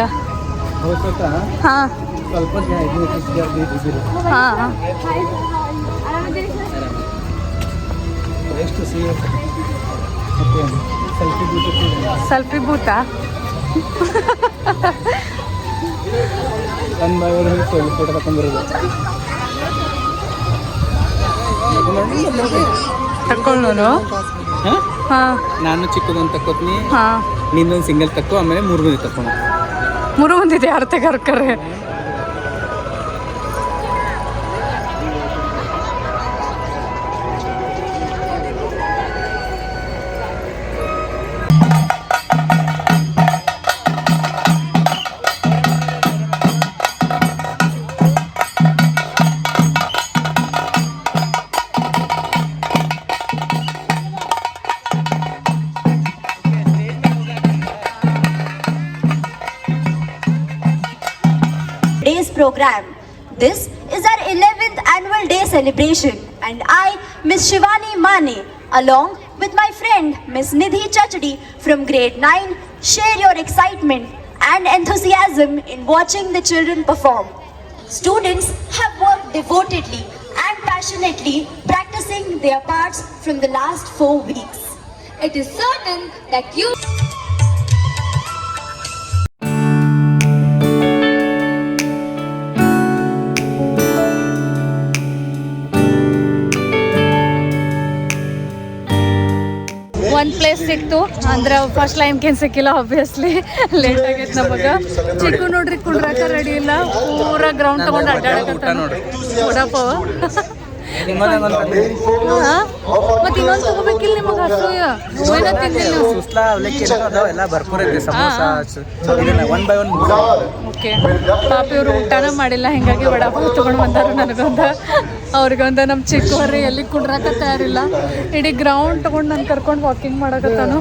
[SPEAKER 1] ಹಾ.
[SPEAKER 4] ಸ್ವಲ್ಪ
[SPEAKER 1] ಹಾ.
[SPEAKER 4] ಎಷ್ಟು ಸಿ ಸೆಲ್ಫಿ
[SPEAKER 1] ಬೂತಾ
[SPEAKER 4] ಫೋಟೋ ನಾನು ಚಿಕ್ಕದೊಂದು ತಕ್ಕೋತೀನಿ.
[SPEAKER 1] ಹಾ.
[SPEAKER 4] ನಿಂದೊಂದು ಸಿಂಗಲ್ ತಕ್ಕೋ ಆಮೇಲೆ ಮೂರು ಮಂದಿ ತಕ್ಕೊಂಡು
[SPEAKER 1] ಮೂರು ಮಂದಿ ಯಾರು ತೆಗರ್ಕರೆ?
[SPEAKER 5] Program. This is our 11th annual day celebration, and I, Miss Shivani Mane, along with my friend Miss Nidhi Chachdi from grade 9, share your excitement and enthusiasm in watching the children perform. students have worked devotedly and passionately practicing their parts from the last four weeks.
[SPEAKER 3] It is certain that you
[SPEAKER 1] ಒಂದ್ place ಸಿಕ್ತು ಅಂದ್ರೆ first line ಸಿಕ್ಕಿಲ್ಲ obviously late ಆಗೈತೆ ನಮಗ. ಚಿಕ್ಕ ನೋಡ್ರಿ ಕುಂಡ್ರಾಕ ready ಇಲ್ಲ. ಪೂರಾ ಗ್ರೌಂಡ್ ತಗೊಂಡು ಅಡ್ಡಾಡಕತ್ತ
[SPEAKER 4] ನೋಡ್ರಿ.
[SPEAKER 1] ಮತ್ತೆ ಇನ್ನೊಂದು ತಗೋಬೇಕಿಲ್ಲ ನಿಮಗೆ ಹಸು ಏನೋ ತಿಂದಿಲ್ಲ
[SPEAKER 6] ಸುಸ್ಲಾ ಅವಲಕ್ಕಿ ಅದಾವ ಎಲ್ಲ samosa one by one
[SPEAKER 1] okay. ಪಾಪ ಇವರು ಊಟನ ಮಾಡಿಲ್ಲ ಹಿಂಗಾಗಿ ವಡಾಪಾವ್ ತೊಗೊಂಡು ಬಂದಾರ ನನಗೊಂದ. ಅವ್ರಿಗೊಂದ ನಮ್ಮ ಚಿಕ್ಕವ್ರಿ ಎಲ್ಲಿ ಕುಡ್ರಾಕ ತಯಾರಿಲ್ಲ. ಇಡೀ ಗ್ರೌಂಡ್ ತೊಗೊಂಡು ನಾನು ಕರ್ಕೊಂಡು ವಾಕಿಂಗ್ ಮಾಡಕತ್ತಾನು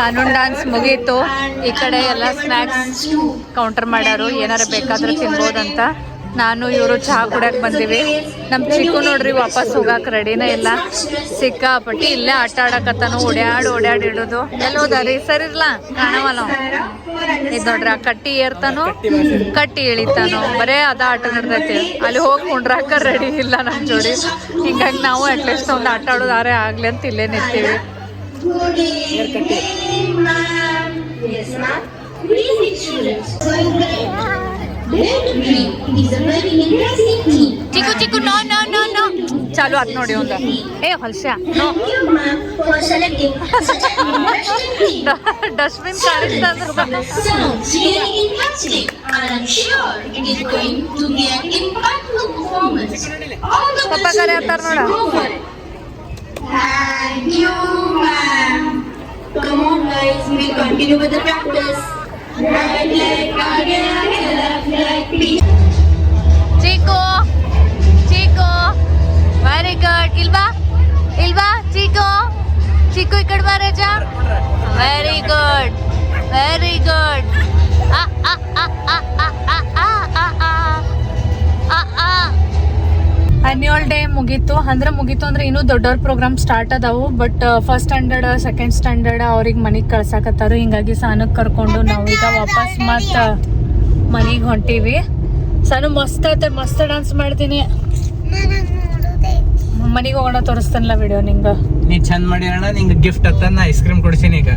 [SPEAKER 1] ಸಾನೂನ್ ಡಾನ್ಸ್ ಮುಗೀತು. ಈ ಕಡೆ ಎಲ್ಲ ಸ್ನ್ಯಾಕ್ಸ್ ಕೌಂಟರ್ ಮಾಡ್ಯಾರು ಏನಾರ ಬೇಕಾದ್ರೆ ತಿನ್ಬೋದಂತ. ನಾನು, ಇವರು ಚಹಾ ಕುಡಿಯಕ್ ಬಂದಿವಿ. ನಮ್ಮ ಚಿಕ್ಕು ನೋಡ್ರಿ ವಾಪಸ್ ಹೋಗಾಕ ರೆಡಿನೇ ಇಲ್ಲ. ಸಿಕ್ಕಾಪಟ್ಟಿ ಇಲ್ಲೇ ಆಟ ಆಡಕತ್ತಾನು, ಓಡ್ಯಾಡ್, ಓಡ್ಯಾಡಿ ಇಡೋದು. ಎಲ್ಲ ಹೋದಾರಿ ಸರಿ ಇರ್ಲ? ಕಾಣವಲ್ಲ ಇದು ನೋಡ್ರಿ, ಆ ಕಟ್ಟಿ ಏರ್ತಾನು, ಕಟ್ಟಿ ಇಳಿತಾನು. ಬರೇ ಅದ ಆಟ ನಡ್ದೈತಿ. ಅಲ್ಲಿ ಹೋಗಿ ಕುಂಡ್ರಾಕ ರೆಡಿ ಇಲ್ಲ ನಮ್ ಜೋಡಿ. ಹಿಂಗಾಗಿ ನಾವು ಅಟ್ಲೀಸ್ಟ್ ಒಂದು ಆಟ ಆಡೋದಾರೆ ಆಗ್ಲಿ ಅಂತ ಇಲ್ಲೇ ನಿಂತೀವಿ.
[SPEAKER 7] Yes, ma'am. Good evening, students. Dare to dream. It is a very interesting theme.
[SPEAKER 1] Chikku Chikku no no no no ಚಾಲು ಆತ್ ನೋಡಿ ಒಂದು ಏ ಹೊಲ್ಸ
[SPEAKER 7] ma'am,
[SPEAKER 1] ಡಸ್ಟ್ಬಿನ್
[SPEAKER 7] the
[SPEAKER 1] ಪಪ್ಪ ಕರೆ ಹತ್ತಾರ ನೋಡ.
[SPEAKER 7] Thank you, ma'am. Come on, guys, we'll continue with the practice. Right leg, again, again, left leg, please.
[SPEAKER 1] Chikku Chikku very good ಇಲ್ವಾ ಇಲ್ವಾ ಚಿಕ್ಕು ಚಿಕ್ಕು ಈ ಕಡೆ ಬಾ ರಜ ವೆರಿ ಗುಡ್ ವೆರಿ ಗುಡ್ ಮುಗೀತು. ಅಂದ್ರೆ ಮುಗೀತು ಅಂದ್ರೆ ಇನ್ನೂ ದೊಡ್ಡವ್ರ ಪ್ರೋಗ್ರಾಮ್ ಸ್ಟಾರ್ಟ್ ಅದಾವು. But first standard second standard ಅವ್ರಿಗೆ ಮನೆಗೆ ಕಳ್ಸಾಕತ್ತಾರು. ಹಿಂಗಾಗಿ ಸಾನಕ್ ಕರ್ಕೊಂಡು ನಾವು ಈಗ ವಾಪಸ್ ಮತ್ತ ಮನೆಗೆ ಹೊಂಟೀವಿ. ಸಾನು ಮಸ್ತ್ ಐತೆ ಮಸ್ತ್ ಡಾನ್ಸ್ ಮಾಡ್ತೀನಿ. ಮನೆಗೆ ಹೋಗೋಣ ತೋರಿಸ್ತಾನಲ್ಲ ವಿಡಿಯೋ ನಿಂಗ.
[SPEAKER 6] ನೀ ಚಂದ ಮಾಡಿ ಅಣ್ಣ ನಿಂಗೆ ಗಿಫ್ಟ್ ಅಂತ ನಾ ಐಸ್ ಕ್ರೀಮ್ ಕೊಡ್ಸೀನಿ ಈಗ.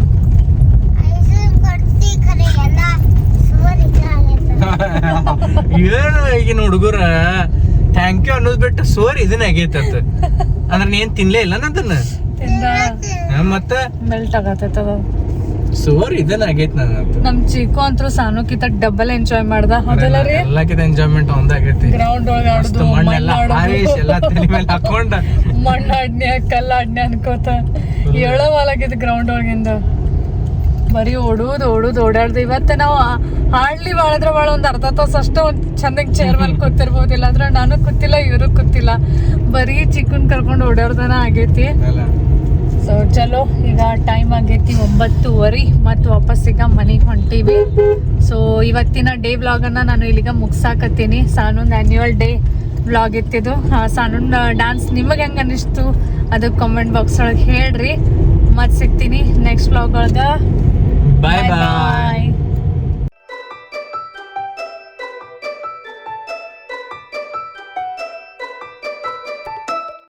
[SPEAKER 4] ಏನು ಈಗಿನ ಹುಡುಗರ? ಥ್ಯಾಂಕ್ ಯು ಅನ್ನೋದ್ ಬಿಟ್ಟು ಸೋರಿ ಇದನ್ನ ಆಗೈತೆ ಅಂತ ಅಂದ್ರೆ ನೀನ್ ತಿನ್ಲೇ ಇಲ್ಲ ಅದನ್ನ? ಮತ್ತ?
[SPEAKER 1] ಮೆಲ್ಟ್ ಆಗತ್ತದ
[SPEAKER 4] ಸೋರ್ ಇದನ್ನ ಆಗೈತ್ ನನ್ನ
[SPEAKER 1] ನಮ್ ಚಿಕ್ಕು ಅಂತೂ ಸಾನುಕಿತ ಡಬಲ್ ಎಂಜಾಯ್ ಮಾಡ್ದ. ಹೌದಲ್ಲ ರೀ?
[SPEAKER 4] ಎಲ್ಲಕ್ಕಿಂತ ಎಂಜಾಯ್ಮೆಂಟ್ ಒಂದಾಗೈತಿ.
[SPEAKER 1] ಗ್ರೌಂಡ್ ಒಳಗ ಆಡ್ದು
[SPEAKER 4] ಮಣ್ಣೆಲ್ಲ ಆರೇಶ್ ಎಲ್ಲ ತಲೆ ಮೇಲೆ ಹಾಕೊಂಡ.
[SPEAKER 1] ಮಣ್ಣು ಅಡ್ನೆ ಕಲ್ಲ ಆಡ್ನೆ ಅನ್ಕೋತ. ಹೇಳೋ ವಾಲಾಗಿದ್ ಗ್ರೌಂಡ್ ಒಳಗಿಂದ ಬರೀ ಓಡುದು ಓಡುದು ಓಡಾಡ್ದು ಇವತ್ತು ನಾವು ಹಾಡ್ಲಿ ಬಾಳದ್ರ ಬಾಳ ಒಂದು ಅರ್ಧ ತಾಸು ಅಷ್ಟೇ ಒಂದ್ ಚಂದಾಗ ಚೇರ್ ಮೇಲೆ ಕೂತಿರ್ಬೋದಿಲ್ಲ ಇಲ್ಲಾಂದ್ರೆ ನಾನು ಕೂತಿಲ್ಲ, ಇವರು ಕೂತಿಲ್ಲ. ಬರೀ ಚಿಕ್ಕನ್ ಕರ್ಕೊಂಡು ಓಡಾಡ್ದನ ಆಗೈತಿ. ಸೊ ಚಲೋ, ಈಗ ಟೈಮ್ ಆಗೈತಿ ಒಂಬತ್ತುವರೆ ಮತ್ತು ವಾಪಸ್ ಈಗ ಮನೆಗೆ ಹೊಂಟೀವಿ. ಸೊ ಇವತ್ತಿನ ಡೇ ವ್ಲಾಗನ್ನು ನಾನು ಇಲ್ಲಿಗ ಮುಗ್ಸಾಕತ್ತೀನಿ. ಸಾನೊಂದು ಆ್ಯನ್ಯುವಲ್ ಡೇ ವ್ಲಾಗ್ ಇತ್ತಿದ್ದು ಸಾನೊಂದು ಡ್ಯಾನ್ಸ್ ನಿಮಗೆ ಹೆಂಗೆ ಅನಿಸ್ತು ಅದಕ್ಕೆ ಕಾಮೆಂಟ್ ಬಾಕ್ಸ್ ಒಳಗೆ ಹೇಳ್ರಿ. ಮತ್ತೆ ಸಿಗ್ತೀನಿ ನೆಕ್ಸ್ಟ್ ವ್ಲಾಗ್ ಒಳಗೆ.
[SPEAKER 4] ಬಾಯ್ ಬಾಯ್
[SPEAKER 1] ಬಾಯ್